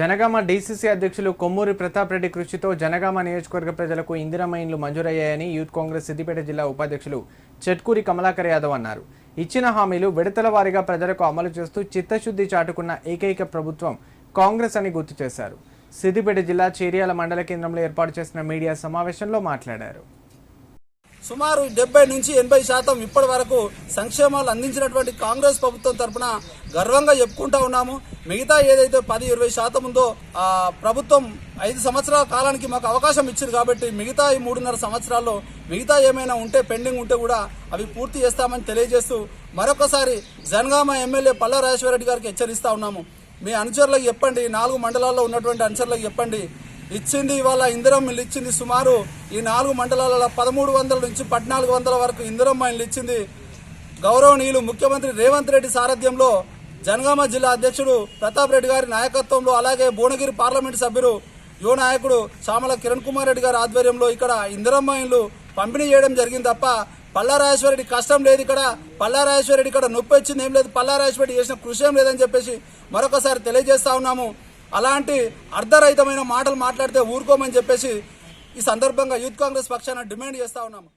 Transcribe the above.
Janagama DCC అధ్యక్షులు కొమ్మూరి ప్రతాప్ రెడ్డి కృషితో జనగామ నియోజకవర్గ ప్రజలకు ఇందిరమ్మ ఇండ్లు మంజూరయ్యాయని యూత్ కాంగ్రెస్ సిద్దిపేట జిల్లా ఉపాధ్యక్షులు చెట్కూరి కమలాకర్ యాదవ్ అన్నారు. ఇచ్చిన హామీలు విడతల వారీగా ప్రజలకు అమలు చేస్తూ చిత్తశుద్ధి చాటుకున్న ఏకైక ప్రభుత్వం కాంగ్రెస్ అని గుర్తు చేశారు. సిద్దిపేట జిల్లా చేరియాల మండల కేంద్రంలో ఏర్పాటు చేసిన మీడియా సమావేశంలో మాట్లాడారు. సుమారు డెబ్బై నుంచి ఎనభై శాతం ఇప్పటి వరకు సంక్షేమాలు అందించినటువంటి కాంగ్రెస్ ప్రభుత్వం తరఫున గర్వంగా చెప్పుకుంటా ఉన్నాము. మిగతా ఏదైతే పది ఇరవై శాతం ఉందో ఆ ప్రభుత్వం ఐదు సంవత్సరాల కాలానికి మాకు అవకాశం ఇచ్చింది కాబట్టి మిగతా ఈ మూడున్నర సంవత్సరాల్లో మిగతా ఏమైనా ఉంటే పెండింగ్ ఉంటే కూడా అవి పూర్తి చేస్తామని తెలియజేస్తూ మరొకసారి జనగామ ఎమ్మెల్యే పల్లా రెడ్డి గారికి హెచ్చరిస్తా ఉన్నాము. మీ అనుచరులకు చెప్పండి నాలుగు మండలాల్లో ఉన్నటువంటి అనుచరులకు చెప్పండి ఇచ్చింది ఇవాళ ఇందిరమ్మ ఇల్లు ఇచ్చింది సుమారు ఈ నాలుగు మండలాలలో పదమూడు వందల నుంచి పద్నాలుగు వందల వరకు ఇందిరమ్మ ఇల్లు ఇచ్చింది. గౌరవనీయులు ముఖ్యమంత్రి రేవంత్ రెడ్డి సారథ్యంలో జనగామ జిల్లా అధ్యక్షుడు ప్రతాప్ రెడ్డి గారి నాయకత్వంలో అలాగే భువనగిరి పార్లమెంటు సభ్యులు యువ నాయకుడు చామల కిరణ్ కుమార్ రెడ్డి గారి ఆధ్వర్యంలో ఇక్కడ ఇందిరమ్మ ఇల్లు పంపిణీ చేయడం జరిగింది తప్ప పల్లారాజేశ్వరరెడ్డి కష్టం లేదు ఇక్కడ. పల్లారాజేశ్వరరెడ్డి ఇక్కడ నొప్పి వచ్చింది ఏం లేదు. పల్లారాజేశ్వరరెడ్డి చేసిన కృషి ఏం లేదని చెప్పేసి మరొకసారి తెలియజేస్తా ఉన్నాము. అలాంటి అర్ధరహితమైన మాటలు మాట్లాడితే ఊరుకోమని చెప్పేసి ఈ సందర్భంగా యూత్ కాంగ్రెస్ పక్షాన డిమాండ్ చేస్తా ఉన్నాము.